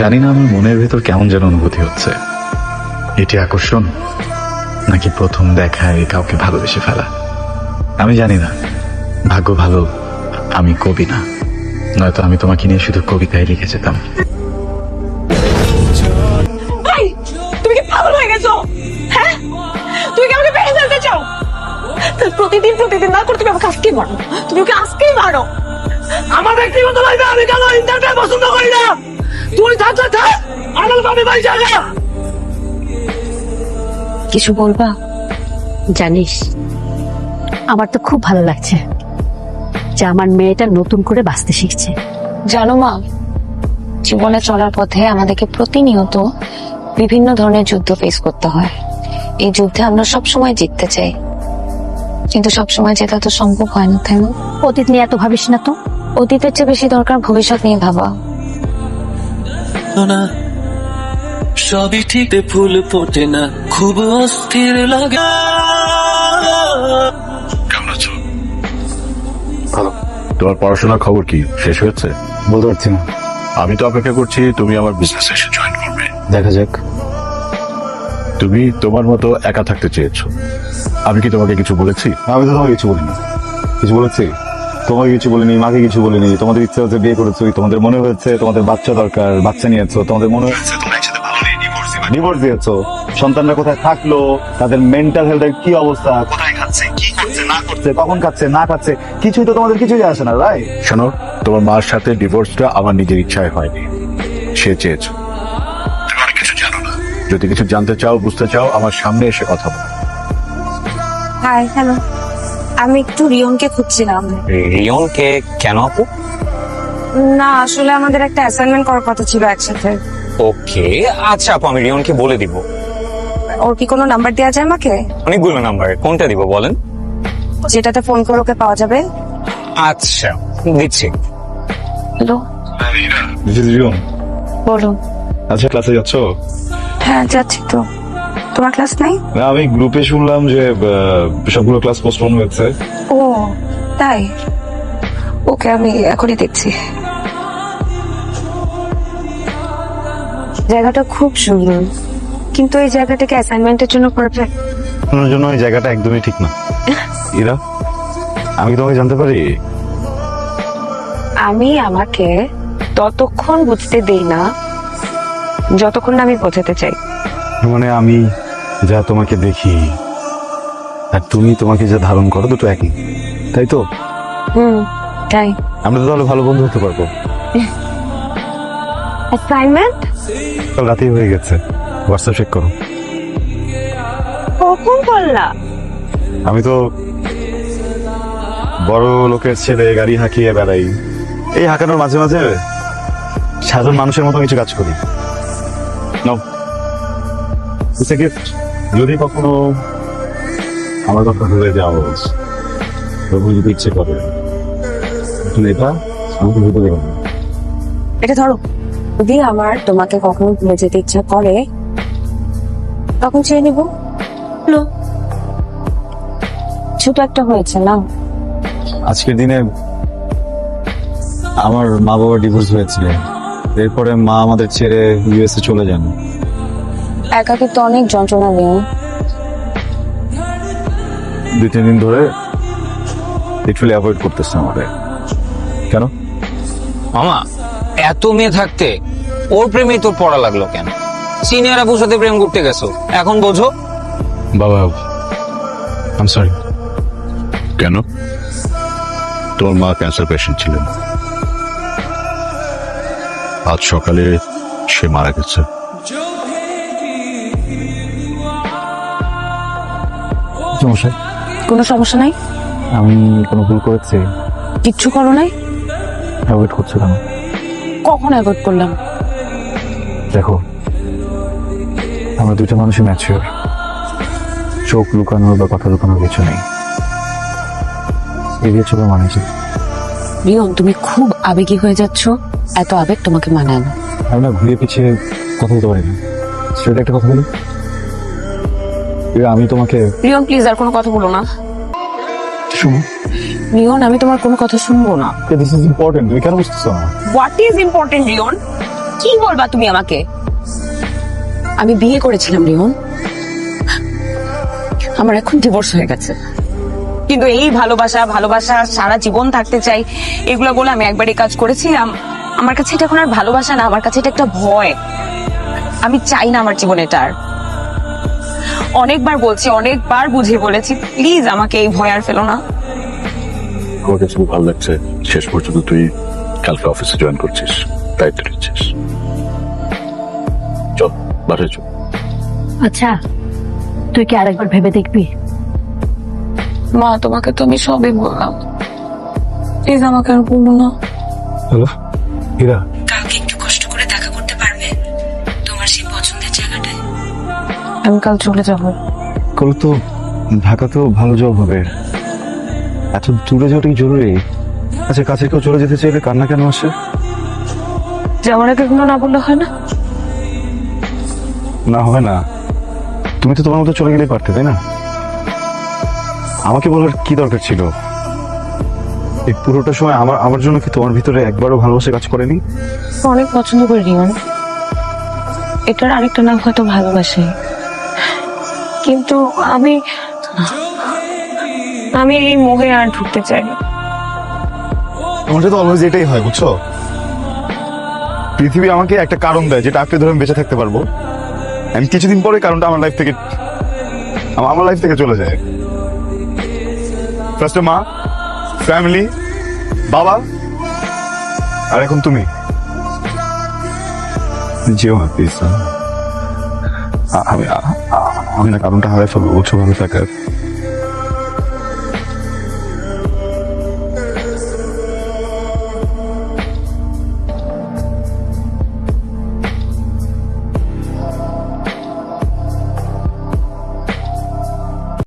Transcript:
জানি না আমার মনের ভেতর কেমন যেন অনুভূতি হচ্ছে। এটি আকর্ষণ নাকি প্রথম দেখায় কাউকে ভালোবেসে ফেলা? আমি জানি না। ভাগ্য ভালো আমি কবি না। নয়তো আমি তোমাকে নিয়ে শুধু কবিতায় লিখে যেতাম। ভাই তুমি কি পাগল হয়ে গেছো? হ্যাঁ? তুমি কি আমাকে বেড়ে ফেলতে চাও? প্রতিদিন প্রতিদিন না করে তুমি আমাকে আজকেই মারো। তুমি ওকে আজকেই মারো। আমার ব্যক্তিগত লাইফে আমি কেন ইন্টারনেট পছন্দ করি না। তুই থাকলে থাক পাবি ভাই জায়গা কিছু বলবা? জানিস আমার তো খুব ভালো লাগছে যে আমার মেয়েটা নতুন করে বাঁচতে শিখছে। জানো মা জীবনে চলার পথে আমাদেরকে প্রতিনিয়ত বিভিন্ন ধরনের যুদ্ধ ফেস করতে হয়। এই যুদ্ধে আমরা সব সময় জিততে চাই। কিন্তু সব সময় জেতা তো সম্ভব হয় না তাই না? অতীত নিয়ে এত ভাবিস না তো? অতীতের চেয়ে বেশি দরকার ভবিষ্যৎ নিয়ে ভাবা। না সবই ঠিক ফুল ফোটে না খুব অস্থির লাগে। কেমন আছো? ভালো। তোমার পড়াশোনার খবর কি? শেষ হয়েছে? বলতে পারছি না। আমি তো অপেক্ষা করছি তুমি আমার বিজনেস এসে জয়েন করবে। দেখা যাক। তুমি তোমার মতো একা থাকতে চেয়েছো। আমি কি তোমাকে কিছু বলেছি? আমি তো তোমাকে কিছু বলিনি। কিছু বলেছি? তোমাকে কিছু বলিনি মাকে কিছু বলিনি। তোমাদের ইচ্ছে হচ্ছে বিয়ে করেছ তোমাদের মনে হয়েছে তোমাদের বাচ্চা দরকার বাচ্চা নিয়েছো তোমাদের মনে হয়েছে তোমরা একসাথে ভালো নেই ডিভোর্স দিয়েছ। সন্তানরা কোথায় থাকল তাদের মেন্টাল হেলথের কি অবস্থা কোথায় খাচ্ছে কি করছে না করছে কখন খাচ্ছে না খাচ্ছে কিছুই তো তোমাদের কিছুই আসে না রাইট শোনো তোমার মার সাথে ডিভোর্সটা আমার নিজের ইচ্ছায় হয়নি। সে চেয়েছো। তুমি অনেক কিছু জানো না। যদি কিছু জানতে চাও বুঝতে চাও আমার সামনে এসে কথা বলো। হাই হ্যালো আমি একটু রিয়নকে খুঁজছিলাম। রিয়নকে কেন আপু? না আসলে আমাদের একটা অ্যাসাইনমেন্ট করার কথা ছিল একসাথে। ওকে আচ্ছা আপু আমি রিয়নকে বলে দিব। ওর কি কোনো নাম্বার দেওয়া যায় আমাকে? অনেকগুলো নাম্বার কোনটা দিব বলেন? যেটাতে ফোন করে ওকে পাওয়া যাবে। আচ্ছা দিচ্ছি। Hello this is Riyon. বলুন। আচ্ছা ক্লাসে যাচ্ছ? হ্যাঁ যাচ্ছি তো। তোমার ক্লাস নাই? না আমি গ্রুপে শুনলাম যে সবগুলো ক্লাস পোস্টপোন হয়েছে। ও তাই? ওকে আমি এখনই দেখছি। জায়গাটা খুব সুন্দর। কিন্তু এই জায়গাটাকে অ্যাসাইনমেন্টের জন্য পারফেক্ট আপনার জন্য এই জায়গাটা একদমই ঠিক না। ইরা আমি কি তোমাকে জানতে পারি? আমি আমাকে ততক্ষণ বুঝতে দেই না যতক্ষণ না আমি বোঝাতে চাই। মানে আমি যা তোমাকে দেখি আর তুমি তোমাকে যা ধারণ করো দুটো একই। তাই তো? হুম তাই। আমরা তো তাহলে ভালো বন্ধু হতে পারব। অ্যাসাইনমেন্ট কাল রাতেই হয়ে গেছে। হোয়াটসঅ্যাপ চেক করো। কখন করলা? আমি তো বড় লোকের ছেলে গাড়ি হাঁকিয়ে বেড়াই। এই হাঁকানোর মাঝে মাঝে সাধারণ মানুষের মতো কিছু কাজ করি। নাও। It's a gift. যদি কখনো আমার কথা ভুলে যাও তবু যদি ইচ্ছে করে তুমি এটা আমাকে ভুলে না। এটা ধরো যদি আমার তোমাকে কখনো ভুলে যেতে ইচ্ছা করে তখন চেয়ে নিব লো। ছোট একটা হয়েছে না আজকের দিনে আমার মা বাবা ডিভোর্স হয়েছিল এরপরে মা আমাদের ছেড়ে ইউএসএ চলে যান একাকে তো অনেক যন্ত্রণা নেই দুই তিন দিন ধরে লিটারালি অ্যাভয়েড করতেছে আমাদের কেন? মামা এত মেয়ে থাকতে ওর প্রেমে তোর পড়া লাগল কেন? সিনিয়র আপুর সাথে প্রেম করতে গেছো। এখন বোঝো। বাবা আম সরি কেন? তোমার মা ক্যান্সার পেশেন্ট ছিলেন। আজ সকালে সে মারা গেছে। সমস্যা কোনো সমস্যা নাই? আমি কোনো ভুল করেছি? কিচ্ছু করো নাই? অ্যাভয়েড করছ কেন? কখন অ্যাভয়েড করলাম? দেখো আমরা দুটো মানুষই ম্যাচিওর চোখ লুকানোর বা কথা লুকানোর কিছু নেই। এগিয়ে চলো মানুষ রিয়ন তুমি খুব আবেগী হয়ে যাচ্ছ। এত আবেগ তোমাকে মানায় না। আমি না ঘুরিয়ে পিছিয়ে কথা বলতে পারি না সেটা একটা কথা বলি। আমি তোমাকে রিয়ন প্লিজ আর কোনো কথা বলো না। শুনো। রিয়ন আমি তোমার কোনো কথা শুনব না। দিস ইজ ইম্পর্টেন্ট তুমি কেন বুঝতেছো না? হোয়াট ইজ ইম্পর্টেন্ট রিয়ন কি বলবা তুমি আমাকে? আমি বিয়ে করেছিলাম রিহন আমার এখন ডিভোর্স হয়ে গেছে। কিন্তু এই ভালোবাসা ভালোবাসা সারা জীবন থাকতে চাই এগুলো বলে আমি একবার এই কাজ করেছিলাম। আমার কাছে এটা এখন আর ভালোবাসা না আমার কাছে এটা একটা ভয়। আমি চাই না আমার জীবনে এটা আর অনেকবার বলছি অনেকবার বুঝিয়ে বলেছি প্লিজ আমাকে এই ভয় আর ফেলো না। আমার কাছে খুব ভালো লাগছে শেষ পর্যন্ত তুই কালকে অফিসে জয়েন করছিস দায়িত্ব নিচ্ছিস। চল বাসায় চল। আচ্ছা তুই কি আরেকবার ভেবে দেখবি? মা তোমাকে তো আমি সবই বললাম। প্লিজ আমাকে আর বলো না। হ্যালো হীরা। আমি কাল চলে যাব। করো তো ঢাকাতেও ভালো জব হবে। এত দূরে যাওয়াটা কি জরুরি? আচ্ছা কাছে কেউ চলে যেতে চাইলে কান্না কেন আসে? যাওয়ার আগে কোনো না বললে হয় না? না হয় না। তুমি তো তোমার মতো চলে গেলেই পারতে তাই না? আমাকে বলার কি দরকার ছিল? এই পুরোটা সময় আমার আমার জন্য কি তোমার ভিতরে একবারও ভালোবাসা কাজ করেনি? অনেক পছন্দ করি রিমান। এটার আরেকটা নাম হয়তো ভালোবাসে। কিন্তু আমি আমি এই মোহে আর ঢুকতে চাই না। আমার সাথে অলওয়েজ এটাই হয়, বুঝছ? পৃথিবী আমাকে একটা কারণ দেয়, যেটা আঁকড়ে ধরে আমি বেঁচে থাকতে পারব। আমি কিছুদিন পরে কারণটা আমার লাইফ থেকে, আমার লাইফ থেকে চলে যায়। ফার্স্টে মা ফ্যামিলি বাবা, আর এখন তুমি। না প্লিজ আমি আমি না কারণটা হারাই ফেলব বুঝছ ভালো থাকার